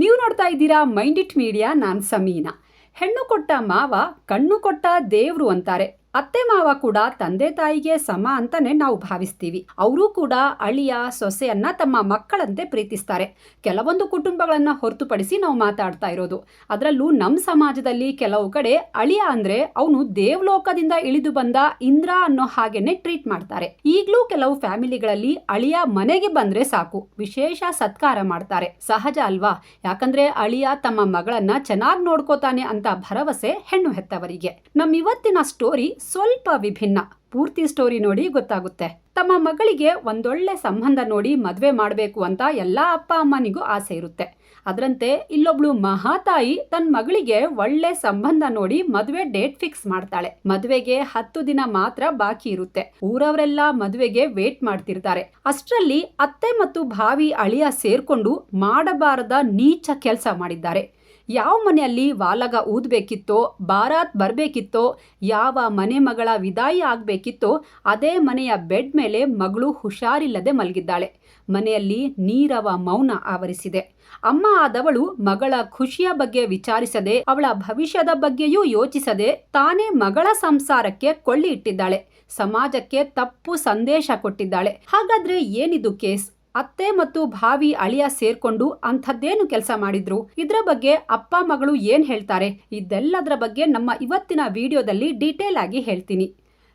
ನೀವು ನೋಡ್ತಾ ಇದ್ದೀರಾ ಮೈಂಡ್ ಇಟ್ ಮೀಡಿಯಾ, ನಾನು ಸಮೀನಾ. ಹೆಣ್ಣು ಕೊಟ್ಟ ಮಾವ ಕಣ್ಣು ಕೊಟ್ಟ ದೇವ್ರು ಅಂತಾರೆ. ಅತ್ತೆ ಮಾವ ಕೂಡ ತಂದೆ ತಾಯಿಗೆ ಸಮ ಅಂತಾನೆ ನಾವು ಭಾವಿಸ್ತೀವಿ. ಅವರು ಕೂಡ ಅಳಿಯ, ಸೊಸೆಯನ್ನ ತಮ್ಮ ಮಕ್ಕಳಂತೆ ಪ್ರೀತಿಸ್ತಾರೆ. ಕೆಲವೊಂದು ಕುಟುಂಬಗಳನ್ನ ಹೊರತುಪಡಿಸಿ ನಾವು ಮಾತಾಡ್ತಾ ಇರೋದು. ಅದರಲ್ಲೂ ನಮ್ಮ ಸಮಾಜದಲ್ಲಿ ಕೆಲವು ಕಡೆ ಅಳಿಯ ಅಂದ್ರೆ ಅವನು ದೇವಲೋಕದಿಂದ ಇಳಿದು ಬಂದ ಇಂದ್ರ ಅನ್ನೋ ಹಾಗೇನೆ ಟ್ರೀಟ್ ಮಾಡ್ತಾರೆ. ಈಗಲೂ ಕೆಲವು ಫ್ಯಾಮಿಲಿಗಳಲ್ಲಿ ಅಳಿಯ ಮನೆಗೆ ಬಂದ್ರೆ ಸಾಕು. ವಿಶೇಷ ಸತ್ಕಾರ ಮಾಡ್ತಾರೆ. ಸಹಜ ಅಲ್ವಾ? ಯಾಕಂದ್ರೆ ಅಳಿಯ ತಮ್ಮ ಮಗಳನ್ನ ಚೆನ್ನಾಗಿ ನೋಡ್ಕೋತಾನೆ ಅಂತ ಭರವಸೆ ಹೆಣ್ಣು ಹೆತ್ತವರಿಗೆ. ನಮ್ಮ ಇವತ್ತಿನ ಸ್ಟೋರಿ ಸ್ವಲ್ಪ ವಿಭಿನ್ನ. ಪೂರ್ತಿ ಸ್ಟೋರಿ ನೋಡಿ ಗೊತ್ತಾಗುತ್ತೆ. ತಮ್ಮ ಮಗಳಿಗೆ ಒಂದೊಳ್ಳೆ ಸಂಬಂಧ ನೋಡಿ ಮದುವೆ ಮಾಡಬೇಕು ಅಂತ ಎಲ್ಲ ಅಪ್ಪ ಅಮ್ಮನಿಗೂ ಆಸೆ ಇರುತ್ತೆ. ಅದರಂತೆ ಇಲ್ಲೊಬ್ಳು ಮಹಾತಾಯಿ ತನ್ನ ಮಗಳಿಗೆ ಒಳ್ಳೆ ಸಂಬಂಧ ನೋಡಿ ಮದುವೆ ಡೇಟ್ ಫಿಕ್ಸ್ ಮಾಡ್ತಾಳೆ. ಮದುವೆಗೆ ಹತ್ತು ದಿನ ಮಾತ್ರ ಬಾಕಿ ಇರುತ್ತೆ. ಊರವರೆಲ್ಲ ಮದುವೆಗೆ ವೇಟ್ ಮಾಡ್ತಿರ್ತಾರೆ. ಅಷ್ಟರಲ್ಲಿ ಅತ್ತೆ ಮತ್ತು ಭಾವಿ ಅಳಿಯ ಸೇರ್ಕೊಂಡು ಮಾಡಬಾರದ ನೀಚ ಕೆಲಸ ಮಾಡಿದ್ದಾರೆ. ಯಾವ ಮನೆಯಲ್ಲಿ ವಾಲಗ ಊದಬೇಕಿತ್ತೋ, ಬಾರಾತ್ ಬರಬೇಕಿತ್ತೋ, ಯಾವ ಮನೆ ಮಗಳ ವಿದಾಯಿ ಆಗಬೇಕಿತ್ತೋ, ಅದೇ ಮನೆಯ ಬೆಡ್ ಮೇಲೆ ಮಗಳು ಹುಷಾರಿಲ್ಲದೆ ಮಲಗಿದ್ದಾಳೆ. ಮನೆಯಲ್ಲಿ ನೀರವ ಮೌನ ಆವರಿಸಿದೆ. ಅಮ್ಮ ಆದವಳು ಮಗಳ ಖುಷಿಯ ಬಗ್ಗೆ ವಿಚಾರಿಸದೆ, ಅವಳ ಭವಿಷ್ಯದ ಬಗ್ಗೆಯೂ ಯೋಚಿಸದೆ ತಾನೇ ಮಗಳ ಸಂಸಾರಕ್ಕೆ ಕೊಳ್ಳಿ ಇಟ್ಟಿದ್ದಾಳೆ. ಸಮಾಜಕ್ಕೆ ತಪ್ಪು ಸಂದೇಶ ಕೊಟ್ಟಿದ್ದಾಳೆ. ಹಾಗಾದ್ರೆ ಏನಿದು ಕೇಸ್? ಅತ್ತೆ ಮತ್ತು ಭಾವಿ ಅಳಿಯ ಸೇರ್ಕೊಂಡು ಅಂಥದ್ದೇನು ಕೆಲಸ ಮಾಡಿದ್ರು? ಇದ್ರ ಬಗ್ಗೆ ಅಪ್ಪ ಮಗಳು ಏನ್ ಹೇಳ್ತಾರೆ? ಇದೆಲ್ಲದರ ಬಗ್ಗೆ ನಮ್ಮ ಇವತ್ತಿನ ವಿಡಿಯೋದಲ್ಲಿ ಡೀಟೇಲ್ ಆಗಿ ಹೇಳ್ತೀನಿ.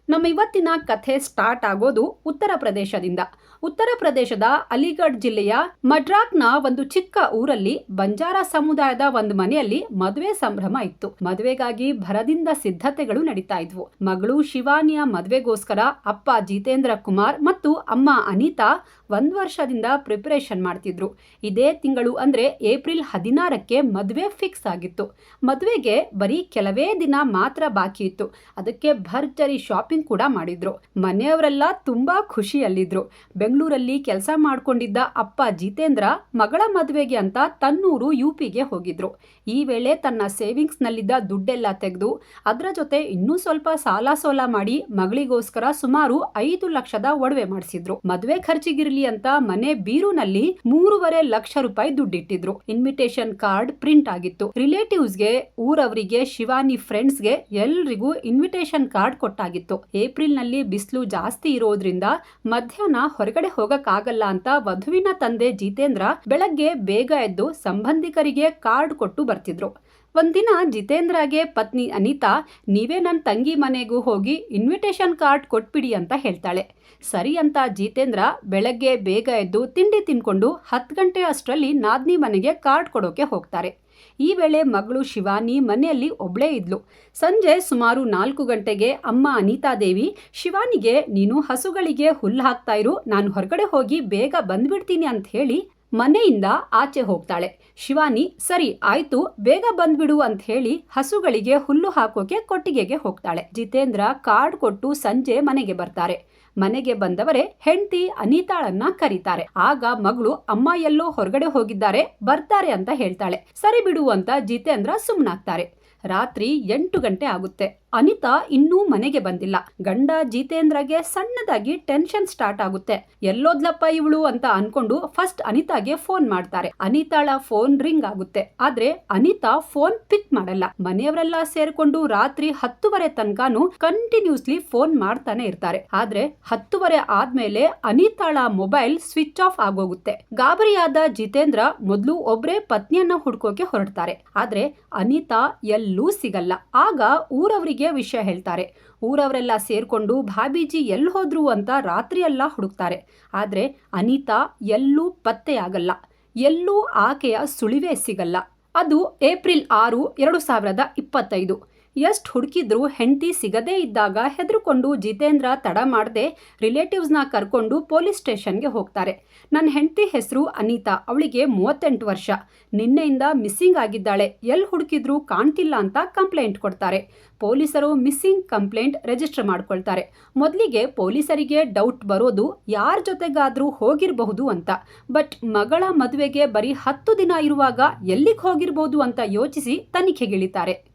ನಮ್ಮ ಇವತ್ತಿನ ಕಥೆ ಸ್ಟಾರ್ಟ್ ಆಗೋದು ಉತ್ತರ ಪ್ರದೇಶದಿಂದ. ಉತ್ತರ ಪ್ರದೇಶದ ಅಲಿಗಢ್ ಜಿಲ್ಲೆಯ ಮಡ್ರಾಕ್ನ ಒಂದು ಚಿಕ್ಕ ಊರಲ್ಲಿ ಬಂಜಾರ ಸಮುದಾಯದ ಒಂದು ಮನೆಯಲ್ಲಿ ಮದುವೆ ಸಂಭ್ರಮ ಇತ್ತು. ಮದುವೆಗಾಗಿ ಭರದಿಂದ ಸಿದ್ಧತೆಗಳು ನಡೀತಾ ಇದ್ವು. ಮಗಳು ಶಿವಾನಿಯ ಮದುವೆಗೋಸ್ಕರ ಅಪ್ಪ ಜಿತೇಂದ್ರ ಕುಮಾರ್ ಮತ್ತು ಅಮ್ಮ ಅನಿತಾ ಒಂದ್ ವರ್ಷದಿಂದ ಪ್ರಿಪರೇಷನ್ ಮಾಡ್ತಿದ್ರು. ಇದೇ ತಿಂಗಳು ಅಂದ್ರೆ ಏಪ್ರಿಲ್ ಹದಿನಾರಕ್ಕೆ ಮದುವೆ ಫಿಕ್ಸ್ ಆಗಿತ್ತು. ಮದುವೆಗೆ ಬರೀ ಕೆಲವೇ ದಿನ ಮಾತ್ರ ಬಾಕಿ ಇತ್ತು. ಅದಕ್ಕೆ ಭರ್ಜರಿ ಶಾಪಿಂಗ್ ಕೂಡ ಮಾಡಿದ್ರು. ಮನೆಯವರೆಲ್ಲ ತುಂಬಾ ಖುಷಿಯಲ್ಲಿದ್ರು. ಬೆಂಗಳೂರಲ್ಲಿ ಕೆಲಸ ಮಾಡ್ಕೊಂಡಿದ್ದ ಅಪ್ಪ ಜಿತೇಂದ್ರ ಮಗಳ ಮದುವೆಗೆ ಅಂತ ತನ್ನೂರು ಯು ಪಿಗೆ ಹೋಗಿದ್ರು. ಈ ವೇಳೆ ತನ್ನ ಸೇವಿಂಗ್ಸ್ ನಲ್ಲಿದ್ದ ದುಡ್ಡೆಲ್ಲ ತೆಗೆದು, ಅದರ ಜೊತೆ ಇನ್ನೂ ಸ್ವಲ್ಪ ಸಾಲ ಸೋಲ ಮಾಡಿ ಮಗಳಿಗೋಸ್ಕರ ಸುಮಾರು ಐದು ಲಕ್ಷದ ಒಡವೆ ಮಾಡಿಸಿದ್ರು. ಮದುವೆ ಖರ್ಚಿಗಿರ್ಲಿ ಅಂತ ಮನೆ ಬೀರುನಲ್ಲಿ ಮೂರುವರೆ ಲಕ್ಷ ರೂಪಾಯಿ ದುಡ್ಡಿಟ್ಟಿದ್ರು. ಇನ್ವಿಟೇಷನ್ ಕಾರ್ಡ್ ಪ್ರಿಂಟ್ ಆಗಿತ್ತು. ರಿಲೇಟಿವ್ಸ್ಗೆ, ಊರವರಿಗೆ, ಶಿವಾನಿ ಫ್ರೆಂಡ್ಸ್ಗೆ ಎಲ್ರಿಗೂ ಇನ್ವಿಟೇಷನ್ ಕಾರ್ಡ್ ಕೊಟ್ಟಾಗಿತ್ತು. ಏಪ್ರಿಲ್ನಲ್ಲಿ ಬಿಸಿಲು ಜಾಸ್ತಿ ಇರೋದ್ರಿಂದ ಮಧ್ಯಾಹ್ನ ಹೊರಗಡೆ ಹೋಗಕ್ಕಾಗಲ್ಲ ಅಂತ ವಧುವಿನ ತಂದೆ ಜಿತೇಂದ್ರ ಬೆಳಗ್ಗೆ ಬೇಗ ಎದ್ದು ಸಂಬಂಧಿಕರಿಗೆ ಕಾರ್ಡ್ ಕೊಟ್ಟು ಬರ್ತಿದ್ರು. ಒಂದಿನ ಜಿತೇಂದ್ರಗೆ ಪತ್ನಿ ಅನಿತಾ, ನೀವೇ ನನ್ನ ತಂಗಿ ಮನೆಗೂ ಹೋಗಿ ಇನ್ವಿಟೇಷನ್ ಕಾರ್ಡ್ ಕೊಟ್ಬಿಡಿ ಅಂತ ಹೇಳ್ತಾಳೆ. ಸರಿ ಅಂತ ಜಿತೇಂದ್ರ ಬೆಳಗ್ಗೆ ಬೇಗ ಎದ್ದು ತಿಂಡಿ ತಿನ್ಕೊಂಡು ಹತ್ತು ಗಂಟೆ ಅಷ್ಟರಲ್ಲಿ ನಾದ್ನಿ ಮನೆಗೆ ಕಾರ್ಡ್ ಕೊಡೋಕೆ ಹೋಗ್ತಾರೆ. ಈ ವೇಳೆ ಮಗಳು ಶಿವಾನಿ ಮನೆಯಲ್ಲಿ ಒಬ್ಳೇ ಇದ್ಲು. ಸಂಜೆ ಸುಮಾರು ನಾಲ್ಕು ಗಂಟೆಗೆ ಅಮ್ಮ ಅನಿತಾದೇವಿ ಶಿವಾನಿಗೆ ನೀನು ಹಸುಗಳಿಗೆ ಹುಲ್ಲು ಹಾಕ್ತಾ ಇರು, ನಾನು ಹೊರಗಡೆ ಹೋಗಿ ಬೇಗ ಬಂದ್ಬಿಡ್ತೀನಿ ಅಂತ ಹೇಳಿ ಮನೆಯಿಂದ ಆಚೆ ಹೋಗ್ತಾಳೆ. ಶಿವಾನಿ, ಸರಿ, ಆಯ್ತು, ಬೇಗ ಬಂದ್ಬಿಡು ಅಂತ ಹೇಳಿ ಹಸುಗಳಿಗೆ ಹುಲ್ಲು ಹಾಕೋಕೆ ಕೊಟ್ಟಿಗೆಗೆ ಹೋಗ್ತಾಳೆ. ಜಿತೇಂದ್ರ ಕಾರ್ಡ್ ಕೊಟ್ಟು ಸಂಜೆ ಮನೆಗೆ ಬರ್ತಾರೆ. ಮನೆಗೆ ಬಂದವರೇ ಹೆಂಡತಿ ಅನಿತಾಳನ್ನ ಕರೀತಾರೆ. ಆಗ ಮಗಳು, ಅಮ್ಮ ಎಲ್ಲೋ ಹೊರಗಡೆ ಹೋಗಿದ್ದಾರೆ, ಬರ್ತಾರೆ ಅಂತ ಹೇಳ್ತಾಳೆ. ಸರಿ ಬಿಡು ಅಂತ ಜಿತೇಂದ್ರ ಸುಮ್ನಾಗ್ತಾರೆ. ರಾತ್ರಿ ಎಂಟು ಗಂಟೆ ಆಗುತ್ತೆ. ಅನಿತಾ ಇನ್ನೂ ಮನೆಗೆ ಬಂದಿಲ್ಲ. ಗಂಡ ಜಿತೇಂದ್ರಗೆ ಸಣ್ಣದಾಗಿ ಟೆನ್ಷನ್ ಸ್ಟಾರ್ಟ್ ಆಗುತ್ತೆ. ಎಲ್ಲೋದ್ಲಪ್ಪ ಇವಳು ಅಂತ ಅನ್ಕೊಂಡು ಫಸ್ಟ್ ಅನಿತಾಗೆ ಫೋನ್ ಮಾಡ್ತಾರೆ. ಅನಿತಾಳ ಫೋನ್ ರಿಂಗ್ ಆಗುತ್ತೆ. ಆದ್ರೆ ಅನಿತಾ ಫೋನ್ ಪಿಕ್ ಮಾಡಲ್ಲ. ಮನೆಯವರೆಲ್ಲ ಸೇರ್ಕೊಂಡು ರಾತ್ರಿ ಹತ್ತುವರೆ ತನಕನು ಕಂಟಿನ್ಯೂಸ್ಲಿ ಫೋನ್ ಮಾಡ್ತಾನೆ ಇರ್ತಾರೆ. ಆದ್ರೆ ಹತ್ತುವರೆ ಆದ್ಮೇಲೆ ಅನಿತಾಳ ಮೊಬೈಲ್ ಸ್ವಿಚ್ ಆಫ್ ಆಗೋಗುತ್ತೆ. ಗಾಬರಿಯಾದ ಜಿತೇಂದ್ರ ಮೊದಲು ಒಬ್ರೇ ಪತ್ನಿಯನ್ನ ಹುಡ್ಕೋಕೆ ಹೊರಡ್ತಾರೆ. ಆದ್ರೆ ಅನಿತಾ ಎಲ್ಲೂ ಸಿಗಲ್ಲ. ಆಗ ಊರವರಿಗೆ ವಿಷಯ ಹೇಳ್ತಾರೆ. ಊರವರೆಲ್ಲ ಸೇರಿಕೊಂಡು ಭಾಬೀಜಿ ಎಲ್ಲಿ ಹೋದ್ರು ಅಂತ ರಾತ್ರಿಯೆಲ್ಲ ಹುಡುಕ್ತಾರೆ. ಆದ್ರೆ ಅನಿತಾ ಎಲ್ಲೂ ಪತ್ತೆಯಾಗಲ್ಲ. ಎಲ್ಲೂ ಆಕೆಯ ಸುಳಿವೇ ಸಿಗಲ್ಲ. ಅದು ಏಪ್ರಿಲ್ ಆರು, ಎರಡು ಸಾವಿರದ ಇಪ್ಪತ್ತೈದು. ಎಷ್ಟು ಹುಡುಕಿದ್ರೂ ಹೆಂಡತಿ ಸಿಗದೇ ಇದ್ದಾಗ ಹೆದರುಕೊಂಡು ಜಿತೇಂದ್ರ ತಡ ಮಾಡದೆ ರಿಲೇಟಿವ್ಸ್ನ ಕರ್ಕೊಂಡು ಪೊಲೀಸ್ ಸ್ಟೇಷನ್ಗೆ ಹೋಗ್ತಾರೆ. ನನ್ನ ಹೆಂಡತಿ ಹೆಸರು ಅನಿತಾ, ಅವಳಿಗೆ ಮೂವತ್ತೆಂಟು ವರ್ಷ. ನಿನ್ನೆಯಿಂದ ಮಿಸ್ಸಿಂಗ್ ಆಗಿದ್ದಾಳೆ. ಎಲ್ಲಿ ಹುಡುಕಿದ್ರು ಕಾಣ್ತಿಲ್ಲ ಅಂತ ಕಂಪ್ಲೇಂಟ್ ಕೊಡ್ತಾರೆ. ಪೊಲೀಸರು ಮಿಸ್ಸಿಂಗ್ ಕಂಪ್ಲೇಂಟ್ ರಿಜಿಸ್ಟರ್ ಮಾಡ್ಕೊಳ್ತಾರೆ. ಮೊದಲಿಗೆ ಪೊಲೀಸರಿಗೆ ಡೌಟ್ ಬರೋದು ಯಾರ ಜೊತೆಗಾದರೂ ಹೋಗಿರಬಹುದು ಅಂತ. ಬಟ್ ಮಗಳ ಮದುವೆಗೆ ಬರೀ ಹತ್ತು ದಿನ ಇರುವಾಗ ಎಲ್ಲಿಗೆ ಹೋಗಿರ್ಬೋದು ಅಂತ ಯೋಚಿಸಿ ತನಿಖೆಗಿಳಿತಾರೆ.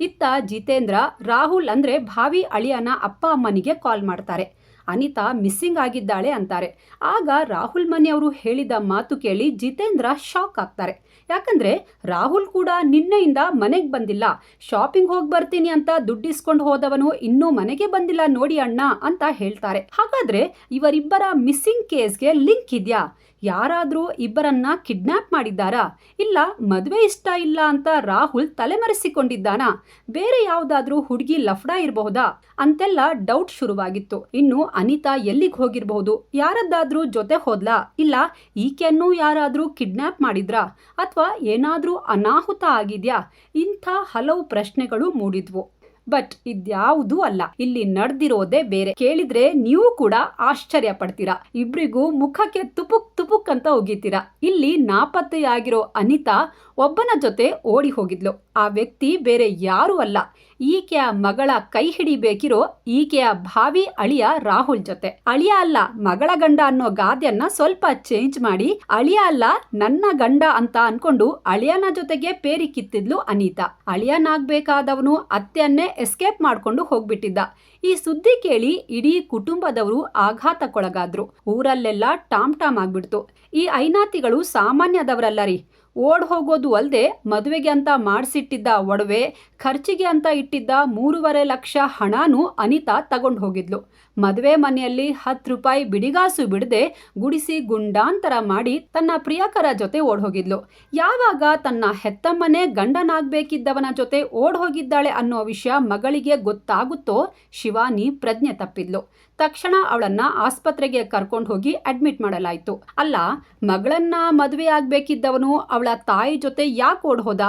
ಇತ್ತ ಜಿತೇಂದ್ರ, ರಾಹುಲ್ ಅಂದ್ರೆ ಭಾವಿ ಅಳಿಯನ ಅಪ್ಪ ಅಮ್ಮನಿಗೆ ಕಾಲ್ ಮಾಡ್ತಾರೆ. ಅನಿತಾ ಮಿಸ್ಸಿಂಗ್ ಆಗಿದ್ದಾಳೆ ಅಂತಾರೆ. ಆಗ ರಾಹುಲ್ ಮನೆಯವರು ಹೇಳಿದ ಮಾತು ಕೇಳಿ ಜಿತೇಂದ್ರ ಶಾಕ್ ಆಗ್ತಾರೆ. ಯಾಕಂದ್ರೆ ರಾಹುಲ್ ಕೂಡ ನಿನ್ನೆಯಿಂದ ಮನೆಗೆ ಬಂದಿಲ್ಲ. ಶಾಪಿಂಗ್ ಹೋಗಿ ಬರ್ತೀನಿ ಅಂತ ದುಡ್ಡಿಸ್ಕೊಂಡು ಹೋದವನು ಇನ್ನೂ ಮನೆಗೆ ಬಂದಿಲ್ಲ ನೋಡಿ ಅಣ್ಣ ಅಂತ ಹೇಳ್ತಾರೆ. ಹಾಗಾದ್ರೆ ಇವರಿಬ್ಬರ ಮಿಸ್ಸಿಂಗ್ ಕೇಸ್ಗೆ ಲಿಂಕ್ ಇದೆಯಾ? ಯಾರಾದರೂ ಇಬ್ಬರನ್ನ ಕಿಡ್ನಾಪ್ ಮಾಡಿದ್ದಾರಾ? ಇಲ್ಲ, ಮದುವೆ ಇಷ್ಟ ಇಲ್ಲ ಅಂತ ರಾಹುಲ್ ತಲೆಮರೆಸಿಕೊಂಡಿದ್ದಾನಾ? ಬೇರೆ ಯಾವುದಾದ್ರೂ ಹುಡುಗಿ ಲಫ್ಡಾ ಇರಬಹುದಾ? ಅಂತೆಲ್ಲ ಡೌಟ್ ಶುರುವಾಗಿತ್ತು. ಇನ್ನು ಅನಿತಾ ಎಲ್ಲಿಗೆ ಹೋಗಿರಬಹುದು? ಯಾರದ್ದಾದ್ರೂ ಜೊತೆ ಹೋದ್ಲಾ? ಇಲ್ಲ, ಈಕೆಯನ್ನು ಯಾರಾದರೂ ಕಿಡ್ನಾಪ್ ಮಾಡಿದ್ರಾ? ಅಥವಾ ಏನಾದರೂ ಅನಾಹುತ ಆಗಿದ್ಯಾ? ಇಂಥ ಹಲವು ಪ್ರಶ್ನೆಗಳು ಮೂಡಿದ್ವು. ಬಟ್ ಇದ್ಯಾವುದೂ ಅಲ್ಲ. ಇಲ್ಲಿ ನಡೆದಿರೋದೇ ಬೇರೆ. ಕೇಳಿದ್ರೆ ನೀವು ಕೂಡ ಆಶ್ಚರ್ಯ ಪಡ್ತೀರಾ ಇಬ್ರಿಗೂ ಮುಖಕ್ಕೆ ತುಪುಕ್ ತುಪುಕ್ ಅಂತ ಒಗಿತೀರಾ ಇಲ್ಲಿ ನಾಪತ್ತೆಯಾಗಿರೋ ಅನಿತಾ ಒಬ್ಬನ ಜೊತೆ ಓಡಿ ಹೋಗಿದ್ಲು. ಆ ವ್ಯಕ್ತಿ ಬೇರೆ ಯಾರೂ ಅಲ್ಲ. ಈಕೆಯ ಮಗಳ ಕೈ ಹಿಡಿಬೇಕಿರೋ ಈಕೆಯ ಭಾವಿ ಅಳಿಯ ರಾಹುಲ್ ಜೊತೆ. ಅಳಿಯ ಅಲ್ಲ ಮಗಳ ಗಂಡ ಅನ್ನೋ ಗಾದೆಯನ್ನ ಸ್ವಲ್ಪ ಚೇಂಜ್ ಮಾಡಿ, ಅಳಿಯ ಅಲ್ಲ ನನ್ನ ಗಂಡ ಅಂತ ಅನ್ಕೊಂಡು ಅಳಿಯನ ಜೊತೆಗೆ ಪೇರಿ ಕಿತ್ತಿದ್ಲು ಅನಿತಾ. ಅಳಿಯನಾಗ್ಬೇಕಾದವನು ಅತ್ತೆಯನ್ನೇ ಎಸ್ಕೇಪ್ ಮಾಡ್ಕೊಂಡು ಹೋಗ್ಬಿಟ್ಟಿದ್ದ. ಈ ಸುದ್ದಿ ಕೇಳಿ ಇಡೀ ಕುಟುಂಬದವರು ಆಘಾತಕ್ಕೊಳಗಾದ್ರು. ಊರಲ್ಲೆಲ್ಲ ಟಾಮ್ ಟಾಮ್ ಆಗ್ಬಿಡ್ತು. ಈ ಐನಾತಿಗಳು ಸಾಮಾನ್ಯದವರಲ್ಲ ರೀ. ಓಡ್ ಹೋಗೋದು ಅಲ್ಲದೆ ಮದುವೆಗೆ ಅಂತ ಮಾಡಿಸಿಟ್ಟಿದ್ದ ಒಡವೆ, ಖರ್ಚಿಗೆ ಅಂತ ಇಟ್ಟಿದ್ದ ಮೂರುವರೆ ಲಕ್ಷ ಹಣನೂ ಅನಿತಾ ತಗೊಂಡು ಹೋಗಿದ್ಲು. ಮದುವೆ ಮನೆಯಲ್ಲಿ ಹತ್ತು ರೂಪಾಯಿ ಬಿಡಿಗಾಸು ಬಿಡದೆ ಗುಡಿಸಿ ಗುಂಡಾಂತರ ಮಾಡಿ ತನ್ನ ಪ್ರಿಯಕರ ಜೊತೆ ಓಡ್ಹೋಗಿದ್ಲು. ಯಾವಾಗ ತನ್ನ ಹೆತ್ತಮ್ಮನೇ ಗಂಡನಾಗಬೇಕಿದ್ದವನ ಜೊತೆ ಓಡ್ ಹೋಗಿದ್ದಾಳೆ ಅನ್ನೋ ವಿಷಯ ಮಗಳಿಗೆ ಗೊತ್ತಾಗುತ್ತೋ ಶಿವಾನಿ ಪ್ರಜ್ಞೆ ತಪ್ಪಿದ್ಲು. ತಕ್ಷಣ ಅವಳನ್ನ ಆಸ್ಪತ್ರೆಗೆ ಕರ್ಕೊಂಡು ಹೋಗಿ ಅಡ್ಮಿಟ್ ಮಾಡಲಾಯಿತು. ಅಲ್ಲ, ಮಗಳನ್ನ ಮದುವೆ ಆಗ್ಬೇಕಿದ್ದವನು ಅವಳ ತಾಯಿ ಜೊತೆ ಯಾಕೆ ಓಡ್ ಹೋದ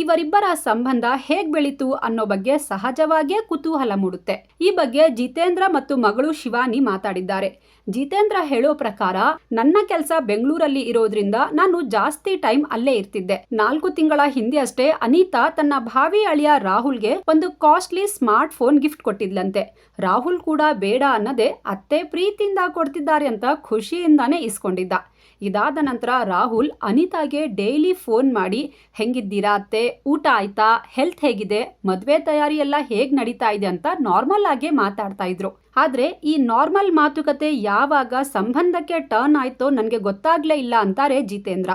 ಇವರಿಬ್ಬರ ಸಂಬಂಧ ಹೇಗ್ ಬೆಳೀತು ಅನ್ನೋ ಬಗ್ಗೆ ಸಹಜವಾಗಿಯೇ ಕುತೂಹಲ ಮೂಡುತ್ತೆ. ಈ ಬಗ್ಗೆ ಜಿತೇಂದ್ರ ಮತ್ತು ಮಗಳು ಶಿವಾನಿ ಮಾತಾಡಿದ್ದಾರೆ. ಜಿತೇಂದ್ರ ಹೇಳೋ ಪ್ರಕಾರ, ನನ್ನ ಕೆಲಸ ಬೆಂಗಳೂರಲ್ಲಿ ಇರೋದ್ರಿಂದ ನಾನು ಜಾಸ್ತಿ ಟೈಮ್ ಅಲ್ಲೇ ಇರ್ತಿದ್ದೆ. ನಾಲ್ಕು ತಿಂಗಳ ಹಿಂದೆ ಅಷ್ಟೇ ಅನಿತಾ ತನ್ನ ಭಾವಿ ಅಳಿಯ ರಾಹುಲ್ಗೆ ಒಂದು ಕಾಸ್ಟ್ಲಿ ಸ್ಮಾರ್ಟ್ ಫೋನ್ ಗಿಫ್ಟ್ ಕೊಟ್ಟಿದ್ಲಂತೆ. ರಾಹುಲ್ ಕೂಡ ಬೇಡ ಅನ್ನದೆ ಅತ್ತೆ ಪ್ರೀತಿಯಿಂದ ಕೊಡ್ತಿದ್ದಾರೆ ಅಂತ ಖುಷಿಯಿಂದಾನೇ ಇಸ್ಕೊಂಡಿದ್ದ. ಇದಾದ ನಂತರ ರಾಹುಲ್ ಅನಿತಾಗೆ ಡೈಲಿ ಫೋನ್ ಮಾಡಿ, ಹೆಂಗಿದ್ದೀರಾ ಅತ್ತೆ? ಊಟ ಆಯ್ತಾ? ಹೆಲ್ತ್ ಹೇಗಿದೆ? ಮದುವೆ ತಯಾರಿ ಎಲ್ಲ ಹೇಗ್ ನಡೀತಾ ಇದೆ ಅಂತ ನಾರ್ಮಲ್ ಆಗಿ ಮಾತಾಡ್ತಾ ಇದ್ರು. ಆದ್ರೆ ಈ ನಾರ್ಮಲ್ ಮಾತುಕತೆ ಯಾವಾಗ ಸಂಬಂಧಕ್ಕೆ ಟರ್ನ್ ಆಯ್ತೋ ನನಗೆ ಗೊತ್ತಾಗ್ಲೇ ಇಲ್ಲ ಅಂತಾರೆ ಜಿತೇಂದ್ರ.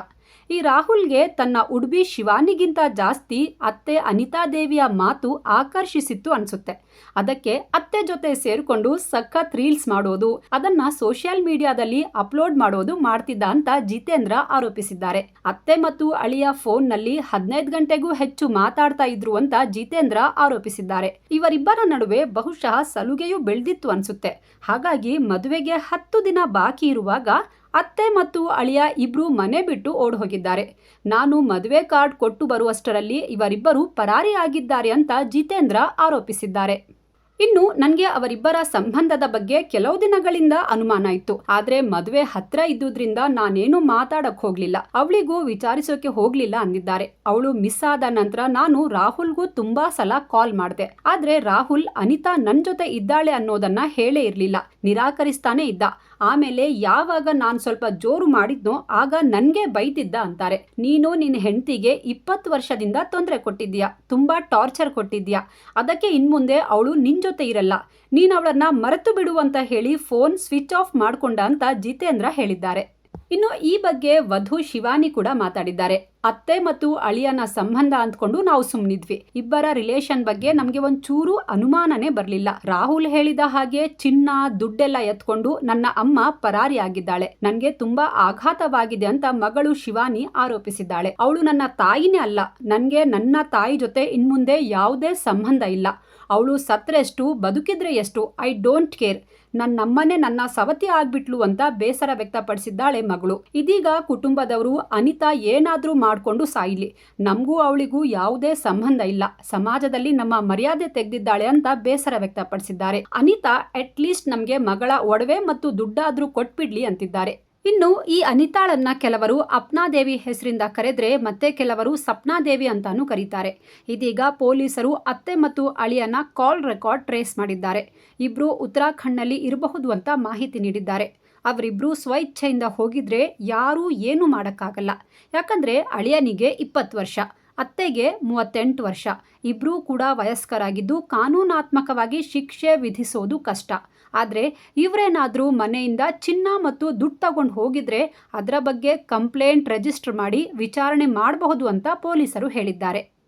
ಈ ರಾಹುಲ್ಗೆ ತನ್ನ ಉಡುಬಿ ಶಿವಾನಿಗಿಂತ ಜಾಸ್ತಿ ಅತ್ತೆ ಅನಿತಾ ದೇವಿಯ ಮಾತು ಆಕರ್ಷಿಸಿತ್ತು ಅನಿಸುತ್ತೆ. ಅದಕ್ಕೆ ಅತ್ತೆ ಜೊತೆ ಸೇರಿಕೊಂಡು ಸಖತ್ ರೀಲ್ಸ್ ಮಾಡೋದು, ಅದನ್ನ ಸೋಷಿಯಲ್ ಮೀಡಿಯಾದಲ್ಲಿ ಅಪ್ಲೋಡ್ ಮಾಡೋದು ಮಾಡ್ತಿದ್ದ ಅಂತ ಜಿತೇಂದ್ರ ಆರೋಪಿಸಿದ್ದಾರೆ. ಅತ್ತೆ ಮತ್ತು ಅಳಿಯ ಫೋನ್ನಲ್ಲಿ ಹದಿನೈದು ಗಂಟೆಗೂ ಹೆಚ್ಚು ಮಾತಾಡ್ತಾ ಇದ್ರು ಅಂತ ಜಿತೇಂದ್ರ ಆರೋಪಿಸಿದ್ದಾರೆ. ಇವರಿಬ್ಬರ ನಡುವೆ ಬಹುಶಃ ಸಲುಗೆಯೂ ಬೆಳೆದಿತ್ತು ಅನ್ಸುತ್ತೆ. ಹಾಗಾಗಿ ಮದುವೆಗೆ ಹತ್ತು ದಿನ ಬಾಕಿ ಇರುವಾಗ ಅತ್ತೆ ಮತ್ತು ಅಳಿಯ ಇಬ್ರು ಮನೆ ಬಿಟ್ಟು ಓಡ್ ಹೋಗಿದ್ದಾರೆ ನಾನು ಮದುವೆ ಕಾರ್ಡ್ ಕೊಟ್ಟು ಬರುವಷ್ಟರಲ್ಲಿ ಇವರಿಬ್ಬರು ಪರಾರಿಯಾಗಿದ್ದಾರೆ ಅಂತ ಜಿತೇಂದ್ರ ಆರೋಪಿಸಿದ್ದಾರೆ. ಇನ್ನು ನನಗೆ ಅವರಿಬ್ಬರ ಸಂಬಂಧದ ಬಗ್ಗೆ ಕೆಲವು ದಿನಗಳಿಂದ ಅನುಮಾನ ಇತ್ತು. ಆದ್ರೆ ಮದುವೆ ಹತ್ರ ಇದ್ದುದ್ರಿಂದ ನಾನೇನು ಮಾತಾಡಕ್ ಹೋಗ್ಲಿಲ್ಲ. ಅವಳಿಗೂ ವಿಚಾರಿಸೋಕೆ ಹೋಗ್ಲಿಲ್ಲ ಅಂದಿದ್ದಾರೆ. ಅವಳು ಮಿಸ್ ಆದ ನಂತರ ನಾನು ರಾಹುಲ್ಗೂ ತುಂಬಾ ಸಲ ಕಾಲ್ ಮಾಡಿದೆ. ಆದ್ರೆ ರಾಹುಲ್ ಅನಿತಾ ನನ್ ಜೊತೆ ಇದ್ದಾಳೆ ಅನ್ನೋದನ್ನ ಹೇಳೇ ಇರ್ಲಿಲ್ಲ. ನಿರಾಕರಿಸ್ತಾನೆ ಇದ್ದ. ಆಮೇಲೆ ಯಾವಾಗ ನಾನು ಸ್ವಲ್ಪ ಜೋರು ಮಾಡಿದ್ನೋ ಆಗ ನನಗೆ ಬೈತಿದ್ದ ಅಂತಾರೆ. ನೀನು ನಿನ್ನ ಹೆಂಡತಿಗೆ ಇಪ್ಪತ್ತು ವರ್ಷದಿಂದ ತೊಂದರೆ ಕೊಟ್ಟಿದ್ಯಾ ತುಂಬಾ ಟಾರ್ಚರ್ ಕೊಟ್ಟಿದ್ದೀಯಾ? ಅದಕ್ಕೆ ಇನ್ಮುಂದೆ ಅವಳು ನಿನ್ನ ಜೊತೆ ಇರಲ್ಲ. ನೀನು ಅವಳನ್ನ ಮರೆತು ಬಿಡು ಅಂತ ಹೇಳಿ ಫೋನ್ ಸ್ವಿಚ್ ಆಫ್ ಮಾಡ್ಕೊಂಡ ಅಂತ ಜಿತೇಂದ್ರ ಹೇಳಿದ್ದಾರೆ. ಇನ್ನು ಈ ಬಗ್ಗೆ ವಧು ಶಿವಾನಿ ಕೂಡ ಮಾತಾಡಿದ್ದಾರೆ. ಅತ್ತೆ ಮತ್ತು ಅಳಿಯನ ಸಂಬಂಧ ಅಂದ್ಕೊಂಡು ನಾವು ಸುಮ್ಮನಿದ್ವಿ ಇಬ್ಬರ ರಿಲೇಶನ್ ಬಗ್ಗೆ ನಮ್ಗೆ ಒಂಚೂರು ಅನುಮಾನನೇ ಬರಲಿಲ್ಲ. ರಾಹುಲ್ ಹೇಳಿದ ಹಾಗೆ ಚಿನ್ನ, ದುಡ್ಡೆಲ್ಲ ಎತ್ಕೊಂಡು ನನ್ನ ಅಮ್ಮ ಪರಾರಿ ಆಗಿದ್ದಾಳೆ ನನ್ಗೆ ತುಂಬಾ ಆಘಾತವಾಗಿದೆ ಅಂತ ಮಗಳು ಶಿವಾನಿ ಆರೋಪಿಸಿದ್ದಾಳೆ. ಅವಳು ನನ್ನ ತಾಯಿನೇ ಅಲ್ಲ. ನನ್ಗೆ ನನ್ನ ತಾಯಿ ಜೊತೆ ಇನ್ಮುಂದೆ ಯಾವುದೇ ಸಂಬಂಧ ಇಲ್ಲ. ಅವಳು ಸತ್ರೆಷ್ಟು ಬದುಕಿದ್ರೆ ಎಷ್ಟು, ಐ ಡೋಂಟ್ ಕೇರ್. ನನ್ನಮ್ಮನೆ ನನ್ನ ಸವತಿ ಆಗ್ಬಿಟ್ಲು ಅಂತ ಬೇಸರ ವ್ಯಕ್ತಪಡಿಸಿದ್ದಾಳೆ ಮಗಳು. ಇದೀಗ ಕುಟುಂಬದವರು ಅನಿತಾ ಏನಾದ್ರೂ ಮಾಡ್ಕೊಂಡು ಸಾಯಿಲಿ. ನಮಗೂ ಅವಳಿಗೂ ಯಾವುದೇ ಸಂಬಂಧ ಇಲ್ಲ. ಸಮಾಜದಲ್ಲಿ ನಮ್ಮ ಮರ್ಯಾದೆ ತೆಗೆದಿದ್ದಾಳೆ ಅಂತ ಬೇಸರ ವ್ಯಕ್ತಪಡಿಸಿದ್ದಾರೆ. ಅನಿತಾ ಅಟ್ ಲೀಸ್ಟ್ ನಮಗೆ ಮಗಳ ಒಡವೆ ಮತ್ತು ದುಡ್ಡಾದರೂ ಕೊಟ್ಬಿಡ್ಲಿ ಅಂತಿದ್ದಾರೆ. ಇನ್ನು ಈ ಅನಿತಾಳನ್ನ ಕೆಲವರು ಅಪ್ನಾದೇವಿ ಹೆಸರಿಂದ ಕರೆದ್ರೆ ಮತ್ತೆ ಕೆಲವರು ಸಪ್ನಾದೇವಿ ಅಂತಾನೂ ಕರೀತಾರೆ. ಇದೀಗ ಪೊಲೀಸರು ಅತ್ತೆ ಮತ್ತು ಅಳಿಯನ ಕಾಲ್ ರೆಕಾರ್ಡ್ ಟ್ರೇಸ್ ಮಾಡಿದ್ದಾರೆ. ಇಬ್ರು ಉತ್ತರಾಖಂಡ್ನಲ್ಲಿ ಇರಬಹುದು ಅಂತ ಮಾಹಿತಿ ನೀಡಿದ್ದಾರೆ. ಅವರಿಬ್ರು ಸ್ವಇಚ್ಛೆಯಿಂದ ಹೋಗಿದ್ರೆ ಯಾರೂ ಏನೂ ಮಾಡೋಕ್ಕಾಗಲ್ಲ. ಯಾಕಂದರೆ ಅಳಿಯನಿಗೆ ಇಪ್ಪತ್ತು ವರ್ಷ, ಅತ್ತೆಗೆ ಮೂವತ್ತೆಂಟು ವರ್ಷ. ಇಬ್ಬರೂ ಕೂಡ ವಯಸ್ಕರಾಗಿದ್ದು ಕಾನೂನಾತ್ಮಕವಾಗಿ ಶಿಕ್ಷೆ ವಿಧಿಸೋದು ಕಷ್ಟ. ಆದರೆ ಇವರೇನಾದರೂ ಮನೆಯಿಂದ ಚಿನ್ನ ಮತ್ತು ದುಡ್ಡು ತಗೊಂಡು ಹೋಗಿದ್ರೆ ಅದರ ಬಗ್ಗೆ ಕಂಪ್ಲೇಂಟ್ ರಿಜಿಸ್ಟರ್ ಮಾಡಿ ವಿಚಾರಣೆ ಮಾಡಬಹುದು ಅಂತ ಪೊಲೀಸರು ಹೇಳಿದ್ದಾರೆ.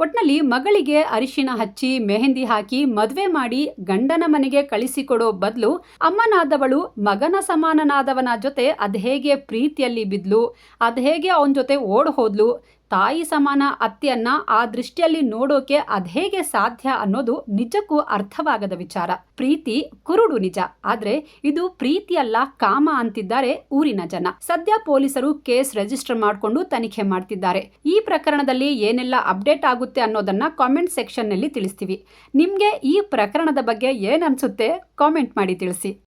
ಒಟ್ನಲ್ಲಿ ಮಗಳಿಗೆ ಅರಿಶಿನ ಹಚ್ಚಿ ಮೆಹಂದಿ ಹಾಕಿ ಮದುವೆ ಮಾಡಿ ಗಂಡನ ಮನೆಗೆ ಕಳಿಸಿಕೊಡೋ ಬದಲು ಅಮ್ಮನಾದವಳು ಮಗನ ಸಮಾನನಾದವನ ಜೊತೆ ಅದು ಹೇಗೆ ಪ್ರೀತಿಯಲ್ಲಿ ಬಿದ್ಲು, ಅದು ಹೇಗೆ ಅವನ ಜೊತೆ ಓಡ್ ಹೋದ್ಲು ತಾಯಿ ಸಮಾನ ಅತ್ತೆಯನ್ನ ಆ ದೃಷ್ಟಿಯಲ್ಲಿ ನೋಡೋಕೆ ಅದ್ಹೇಗೆ ಸಾಧ್ಯ ಅನ್ನೋದು ನಿಜಕ್ಕೂ ಅರ್ಥವಾಗದ ವಿಚಾರ. ಪ್ರೀತಿ ಕುರುಡು ನಿಜ. ಆದ್ರೆ ಇದು ಪ್ರೀತಿಯಲ್ಲ ಕಾಮ ಅಂತಿದ್ದಾರೆ ಊರಿನ ಜನ. ಸದ್ಯ ಪೊಲೀಸರು ಕೇಸ್ ರಿಜಿಸ್ಟರ್ ಮಾಡಿಕೊಂಡು ತನಿಖೆ ಮಾಡ್ತಿದ್ದಾರೆ. ಈ ಪ್ರಕರಣದಲ್ಲಿ ಏನೆಲ್ಲ ಅಪ್ಡೇಟ್ ಆಗುತ್ತೆ ಅನ್ನೋದನ್ನ ಕಾಮೆಂಟ್ ಸೆಕ್ಷನ್ನಲ್ಲಿ ತಿಳಿಸ್ತೀವಿ. ನಿಮ್ಗೆ ಈ ಪ್ರಕರಣದ ಬಗ್ಗೆ ಏನ್ ಅನ್ಸುತ್ತೆ ಕಾಮೆಂಟ್ ಮಾಡಿ ತಿಳಿಸಿ.